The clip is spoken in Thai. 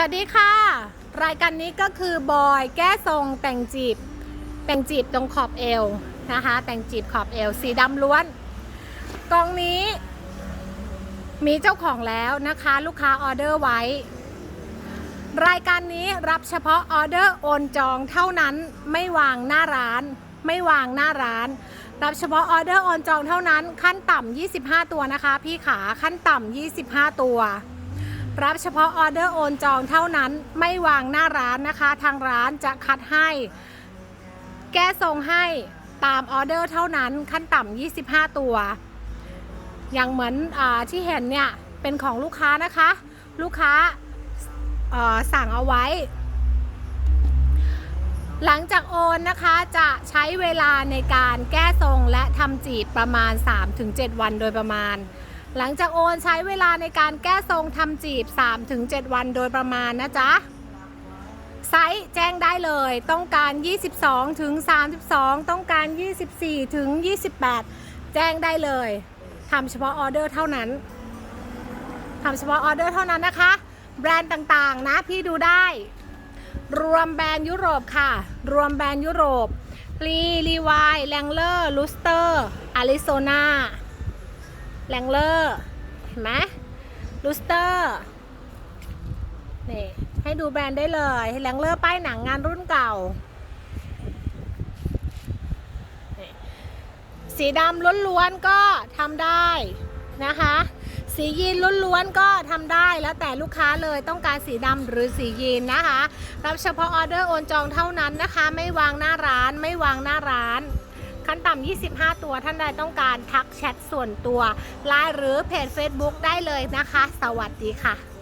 สวัสดีค่ะ รายการนี้ก็คือบอยแก้ทรงแต่งจีบ แต่งจีบตรงขอบเอวนะคะ แต่งจีบขอบเอว สีดำล้วนกล่องนี้ มีเจ้าของแล้วนะคะ ลูกค้าออเดอร์ไว้ รายการนี้รับเฉพาะออเดอร์โอนจองเท่านั้นไม่วางหน้าร้าน ไม่วางหน้าร้าน รับเฉพาะออเดอร์โอนจองเท่านั้น ขั้นต่ำ25 ตัวนะคะ พี่ขาขั้นต่ำ25 ตัว รับเฉพาะออเดอร์โอนจองเท่านั้นไม่วางหน้าร้านนะคะ ทางร้านจะคัดให้ แก้ทรงให้ตามออเดอร์เท่านั้นขั้นต่ำ25 ตัว อย่างเหมือนอที่เห็นเนี่ยเป็นของลูกค้านะคะ ลูกค้าสั่งเอาไว้ หลังจากโอนนะคะจะใช้เวลาในการแก้ทรงและทำจีบประมาณ 3-7 วันโดยประมาณ หลังจากโอนใช้เวลาในการแก้ทรงทำจีบ 3-7 วันโดยประมาณนะจ๊ะไซส์แจ้งได้เลย ต้องการ 22 ถึง 32 ต้องการ 24 ถึง 28 แจ้งได้เลยทำเฉพาะออเดอร์เท่านั้นทำเฉพาะออเดอร์เท่านั้นนะคะ แบรนด์ต่างๆนะพี่ดูได้ รวมแบรนด์ยุโรปค่ะ รวมแบรนด์ยุโรปลีลีวายแลงเลอร์ลูสเตอร์อาริโซนา แลงเลอร์เห็นไหมลูสเตอร์นี่ให้ดูแบรนด์ได้เลยแลงเลอร์ป้ายหนังงานรุ่นเก่า สีดำล้วนๆก็ทำได้นะคะ สียีนล้วนๆก็ทำได้แล้วแต่ลูกค้าเลยต้องการสีดำหรือสียีนนะคะ รับเฉพาะออเดอร์โอนจองเท่านั้นนะคะ ไม่วางหน้าร้านไม่วางหน้าร้าน ขั้นต่ำ25 ตัว ท่านใดต้องการทักแชทส่วนตัวไลน์หรือเพจ Facebook ได้เลยนะคะ สวัสดีค่ะ